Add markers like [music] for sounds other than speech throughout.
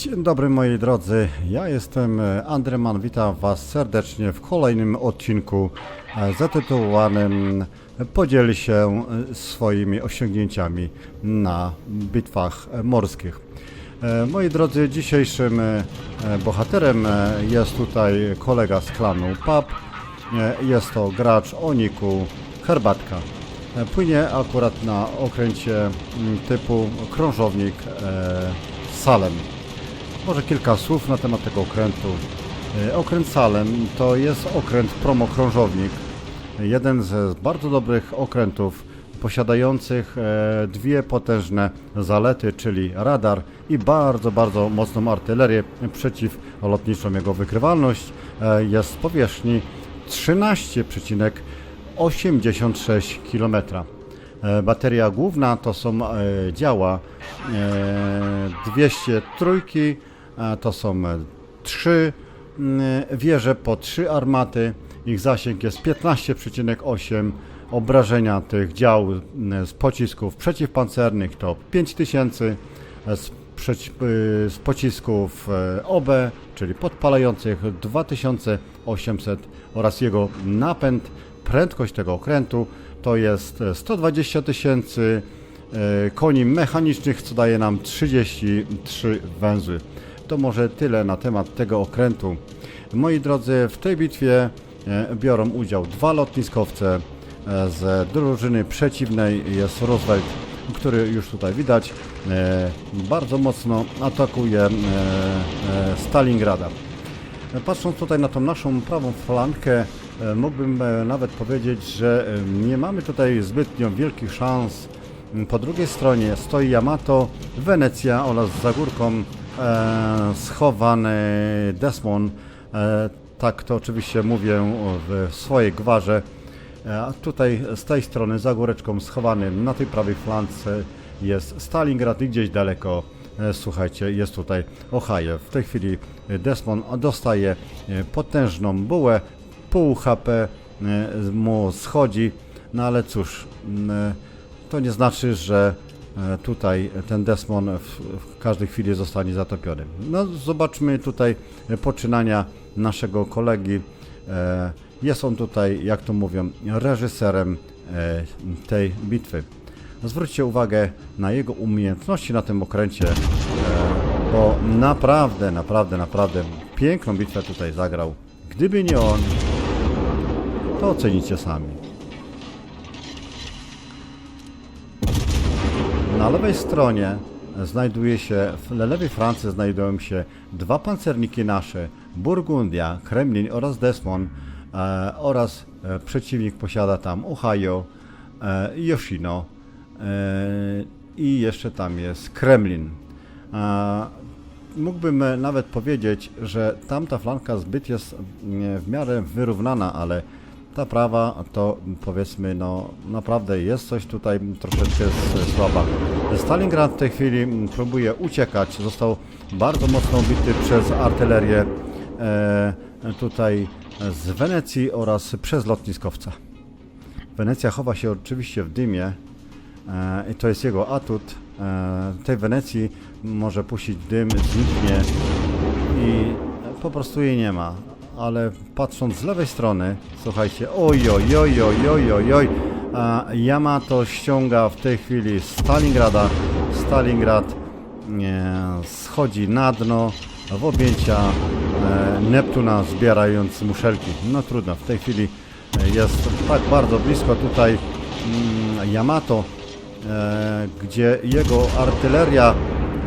Dzień dobry moi drodzy, ja jestem e, Andreman, witam Was serdecznie w kolejnym odcinku e, zatytułowanym Podziel się e, swoimi osiągnięciami na bitwach morskich. Moi drodzy, dzisiejszym bohaterem jest tutaj kolega z klanu PAP. Jest to gracz o niku Herbatka. Płynie akurat na okręcie typu krążownik Salem. Może kilka słów na temat tego okrętu. E, Okręt Salem to jest okręt promokrążownik. Jeden z bardzo dobrych okrętów posiadających e, dwie potężne zalety, czyli radar i bardzo, bardzo mocną artylerię przeciwlotniczą. Jego wykrywalność e, jest z powierzchni 13,86 km. Bateria główna to są działa e, 203, e, to są e, trzy mm, wieże po trzy armaty. Ich zasięg jest 15,8. Obrażenia tych dział mm, z pocisków przeciwpancernych to 5000, e, z, przeci- y, z pocisków e, OB, czyli podpalających 2800 oraz jego napęd, prędkość tego okrętu to jest e, 120 tysięcy e, koni mechanicznych, co daje nam 33 węzły. To może tyle na temat tego okrętu. Moi drodzy, w tej bitwie e, biorą udział dwa lotniskowce. E, Z drużyny przeciwnej jest Roosevelt, który już tutaj widać, e, bardzo mocno atakuje Stalingrada. Patrząc tutaj na tą naszą prawą flankę, mógłbym nawet powiedzieć, że nie mamy tutaj zbytnio wielkich szans. Po drugiej stronie stoi Yamato, Wenecja oraz za górką e, schowany Desmond. E, tak to oczywiście mówię w swojej gwarze. E, A tutaj z tej strony za góreczką schowanym na tej prawej flance jest Stalingrad i gdzieś daleko e, słuchajcie jest tutaj Ohio. W tej chwili e, Desmond dostaje e, potężną bułę, pół HP e, mu schodzi, no ale cóż, m, e, to nie znaczy, że e, tutaj ten Desmond w, w każdej chwili zostanie zatopiony. No zobaczmy tutaj e, poczynania naszego kolegi. E, Jest on tutaj, jak to mówią, reżyserem e, tej bitwy. Zwróćcie uwagę na jego umiejętności na tym okręcie, e, bo naprawdę, naprawdę, naprawdę piękną bitwę tutaj zagrał. Gdyby nie on, to ocenicie sami. Na lewej stronie znajduje się, lewej Francji znajdują się dwa pancerniki nasze, Burgundia, Kremlin oraz Desmond e, oraz e, przeciwnik posiada tam Ohio, e, Yoshino e, i jeszcze tam jest Kremlin. E, mógłbym e, nawet powiedzieć, że tamta flanka zbyt jest w miarę wyrównana, ale ta prawa to powiedzmy, no naprawdę jest coś tutaj troszeczkę słaba. Stalingrad w tej chwili mm, próbuje uciekać, został bardzo mocno bity przez artylerię e, tutaj z Wenecji oraz przez lotniskowca. Wenecja chowa się oczywiście w dymie e, i to jest jego atut. E, tej Wenecji może puścić dym, zniknie i po prostu jej nie ma. Ale patrząc z lewej strony, słuchajcie, oj, oj, oj, oj, oj, oj, oj, a Yamato ściąga w tej chwili Stalingrada. Stalingrad e, schodzi na dno w objęcia e, Neptuna, zbierając muszelki. No trudno, w tej chwili e, jest tak bardzo blisko tutaj mm, Yamato, e, gdzie jego artyleria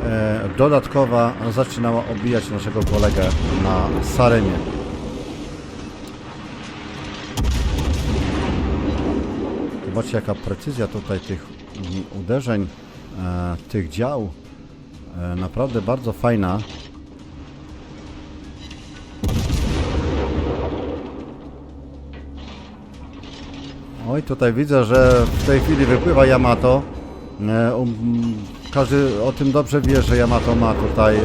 e, dodatkowa zaczynała obijać naszego kolegę na Saremie. Zobaczcie jaka precyzja tutaj tych uderzeń, e, tych dział. E, naprawdę bardzo fajna. Oj, tutaj widzę, że w tej chwili wypływa Yamato. E, um, każdy o tym dobrze wie, że Yamato ma tutaj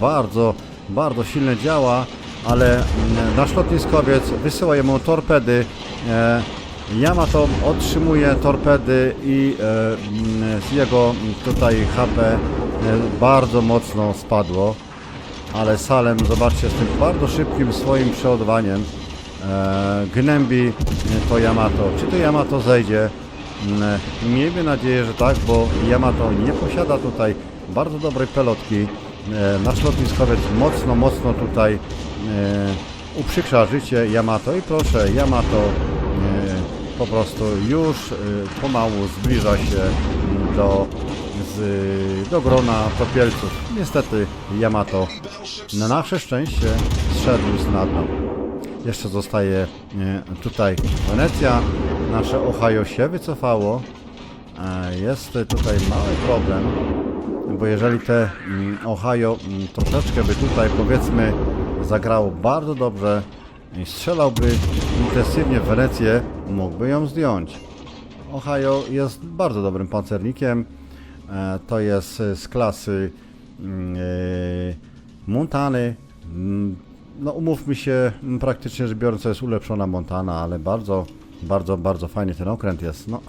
bardzo, bardzo silne działa, ale mm, nasz lotniskowiec wysyła jemu torpedy. Yamato otrzymuje torpedy i e, mm, jego tutaj HP e, bardzo mocno spadło. ale Salem, zobaczcie, z tym bardzo szybkim swoim przeładowaniem e, gnębi e, to Yamato. Czy to Yamato zejdzie? Mm, Miejmy nadzieję, że tak, bo Yamato nie posiada tutaj bardzo dobrej pelotki. E, nasz lotniskowiec mocno, mocno tutaj uprzykrza życie Yamato i proszę, Yamato po prostu już e, pomału zbliża się do, z, do grona topielców. Niestety Yamato na nasze szczęście zszedł z na dno. Jeszcze zostaje e, tutaj Wenecja. Nasze Ohio się wycofało. E, Jest tutaj mały problem, bo jeżeli te mm, Ohio mm, troszeczkę by tutaj powiedzmy zagrało bardzo dobrze i strzelałby intensywnie w Wenecję, mógłby ją zdjąć. Ohio jest bardzo dobrym pancernikiem. E, To jest z klasy mm, e, Montany. Mm, No umówmy się, m, praktycznie rzecz biorąc jest ulepszona Montana, ale bardzo, bardzo, bardzo fajny ten okręt jest. No,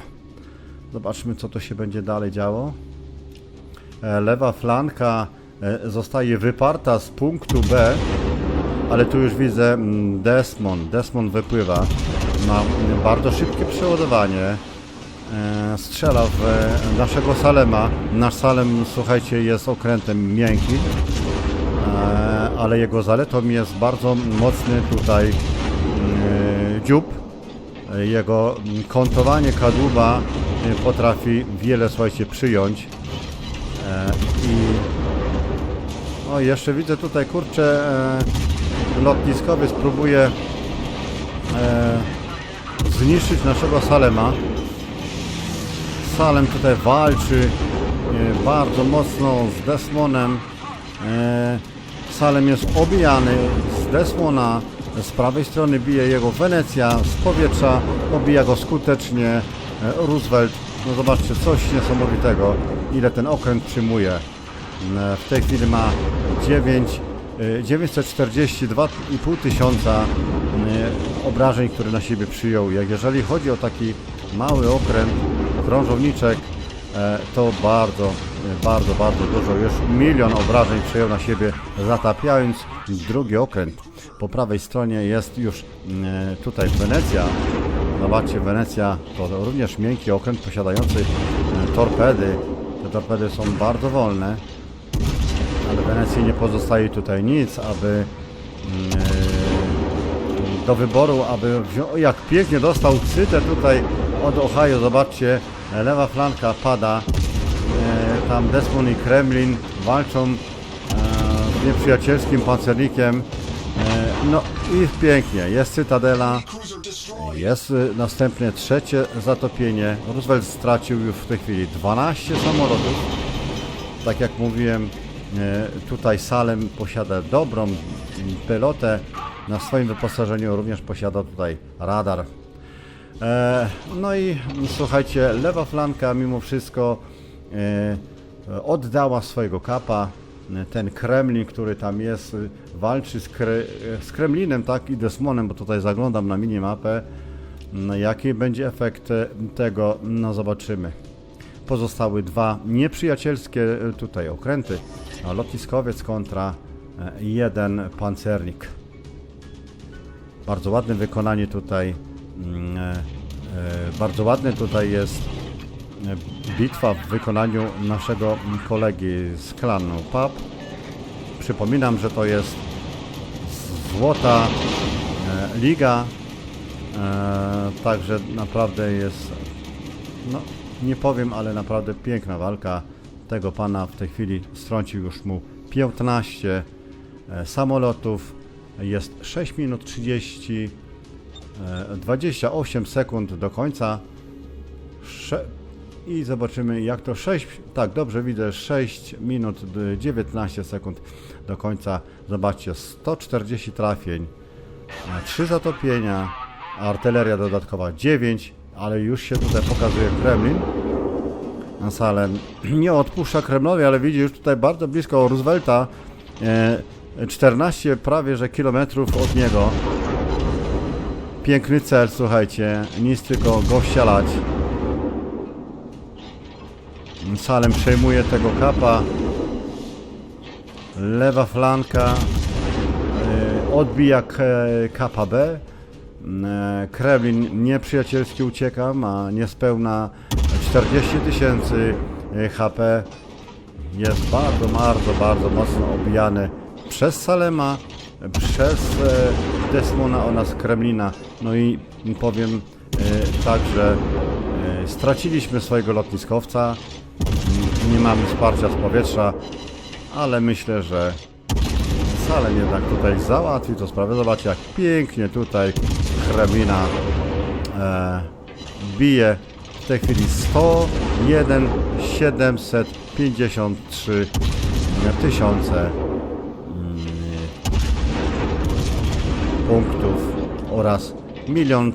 zobaczmy co to się będzie dalej działo. E, Lewa flanka zostaje wyparta z punktu B, ale tu już widzę mm, Desmond. Desmond wypływa. Ma bardzo szybkie przeładowanie. E, Strzela w e, naszego Salema. Nasz Salem, słuchajcie, jest okrętem miękkim, e, ale jego zaletą jest bardzo mocny tutaj dziób. Jego kątowanie kadłuba potrafi wiele, słuchajcie, przyjąć. I o, jeszcze widzę tutaj, kurczę, e, lotniskowiec próbuje e, zniszczyć naszego Salema. Salem tutaj walczy e, bardzo mocno z Desmonem. E, Salem jest obijany z Desmona. Z prawej strony bije jego Wenecja, z powietrza obija go skutecznie e, Roosevelt. No zobaczcie, coś niesamowitego, ile ten okręt przyjmuje. E, W tej chwili ma 9, e, 942,5 tysiąca e, obrażeń, które na siebie przyjął. Jak jeżeli chodzi o taki mały okręt, krążowniczek, e, to bardzo, e, bardzo, bardzo dużo. Już milion obrażeń przyjął na siebie, zatapiając drugi okręt. Po prawej stronie jest już e, tutaj Wenecja. Zobaczcie, Wenecja to również miękki okręt posiadający e, torpedy. Te torpedy są bardzo wolne, ale Wenecji nie pozostaje tutaj nic, aby mm, e, do wyboru, aby wziął, jak pięknie dostał cytę tutaj od Ohio, zobaczcie, lewa flanka pada, e, tam Desmond i Kremlin walczą e, z nieprzyjacielskim pancernikiem, no i pięknie, jest cytadela, jest następne trzecie zatopienie, Roosevelt stracił już w tej chwili 12 samolotów, tak jak mówiłem, tutaj Salem posiada dobrą pelotę. Na swoim wyposażeniu również posiada tutaj radar. E, No i słuchajcie, lewa flanka mimo wszystko e, oddała swojego kapa. E, Ten Kremlin, który tam jest, walczy z, Kre, z Kremlinem, tak i Desmonem, bo tutaj zaglądam na minimapę. No, jaki będzie efekt e, tego, no zobaczymy pozostały dwa nieprzyjacielskie e, tutaj okręty. Lotniskowiec kontra e, jeden pancernik. Bardzo ładne wykonanie tutaj. mm, e, e, Bardzo ładne tutaj jest bitwa w wykonaniu naszego kolegi z klanu PAP. Przypominam, że to jest złota liga. Także naprawdę jest no, nie powiem, ale naprawdę piękna walka tego pana. W tej chwili strącił już mu 15 e, samolotów. Jest 6 minut 30, e, 28 sekund do końca. I zobaczymy jak to 6, tak dobrze widzę, 6 minut d- 19 sekund do końca. Zobaczcie, 140 trafień, 3 zatopienia, artyleria dodatkowa 9, ale już się tutaj pokazuje Kremlin. Salem [clears throat] nie odpuszcza Kremlowi, ale widzi już tutaj bardzo blisko Roosevelta. E, 14 prawie że kilometrów od niego. Piękny cel, słuchajcie. Nic tylko go wsialać. Salem przejmuje tego kapa. lewa flanka, e, odbija KPB. E, Kremlin nieprzyjacielski ucieka, ma niespełna 40 tysięcy e, HP. Jest bardzo, bardzo, bardzo mocno obijany przez Salema, przez e, Desmona oraz Kremlina. No i powiem e, tak, że straciliśmy swojego lotniskowca, nie mamy wsparcia z powietrza, ale myślę, że Salem jednak tutaj załatwi to sprawę. Zobaczcie jak pięknie tutaj Kremlina bije tej chwili 101 753 tysiące mm, punktów oraz 1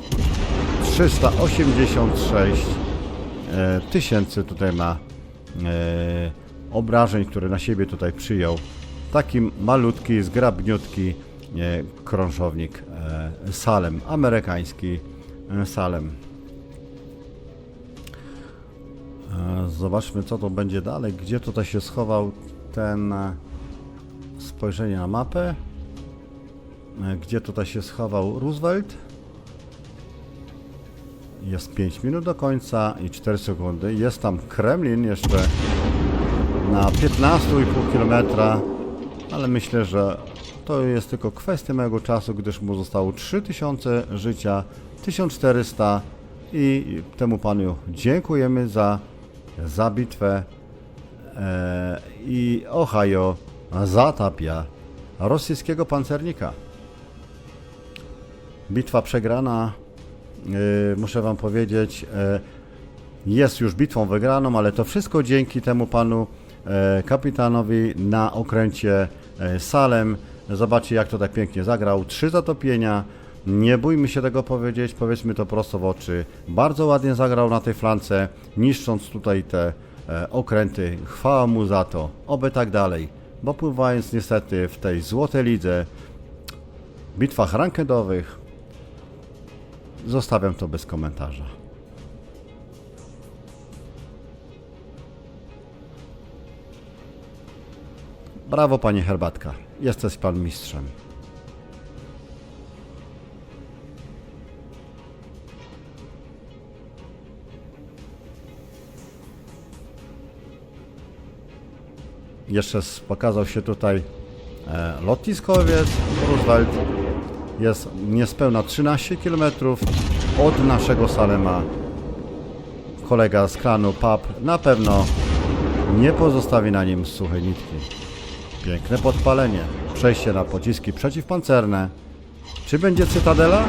386 e, tysięcy tutaj ma e, obrażeń, które na siebie tutaj przyjął. Taki malutki, zgrabniutki e, krążownik Salem, amerykański Salem. Zobaczmy, co to będzie dalej. Gdzie tutaj się schował ten e, spojrzenie na mapę? E, Gdzie tutaj się schował Roosevelt? Jest 5 minut do końca i 4 sekundy. Jest tam Kremlin jeszcze na 15,5 km, ale myślę, że to jest tylko kwestia mojego czasu, gdyż mu zostało 3000 życia, 1400 i temu panu dziękujemy za, za bitwę e, i Ohio zatapia rosyjskiego pancernika. Bitwa przegrana, yy, muszę wam powiedzieć, yy, jest już bitwą wygraną, ale to wszystko dzięki temu panu yy, kapitanowi na okręcie yy, Salem. Zobaczcie jak to tak pięknie zagrał. Trzy zatopienia. Nie bójmy się tego powiedzieć, powiedzmy to prosto w oczy. Bardzo ładnie zagrał na tej flance, niszcząc tutaj te e, okręty. Chwała mu za to. Oby tak dalej. Bo pływając niestety w tej złotej lidze, bitwach rankedowych, Zostawiam to bez komentarza. Brawo, panie Herbatka. Jesteś pan mistrzem. Jeszcze pokazał się tutaj e, lotniskowiec Roosevelt jest niespełna 13 km od naszego Salema. Kolega z klanu PAP na pewno nie pozostawi na nim suchej nitki. Piękne podpalenie. Przejście na pociski przeciwpancerne. Czy będzie cytadela?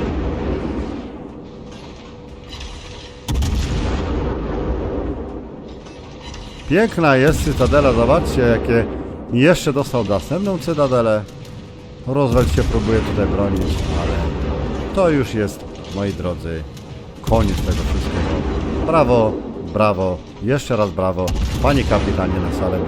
Piękna jest cytadela. Zobaczcie, jakie jeszcze dostał następną cytadelę. Roosevelt się próbuje tutaj bronić, ale to już jest, moi drodzy, koniec tego wszystkiego. Brawo, brawo, jeszcze raz brawo, panie kapitanie na salę.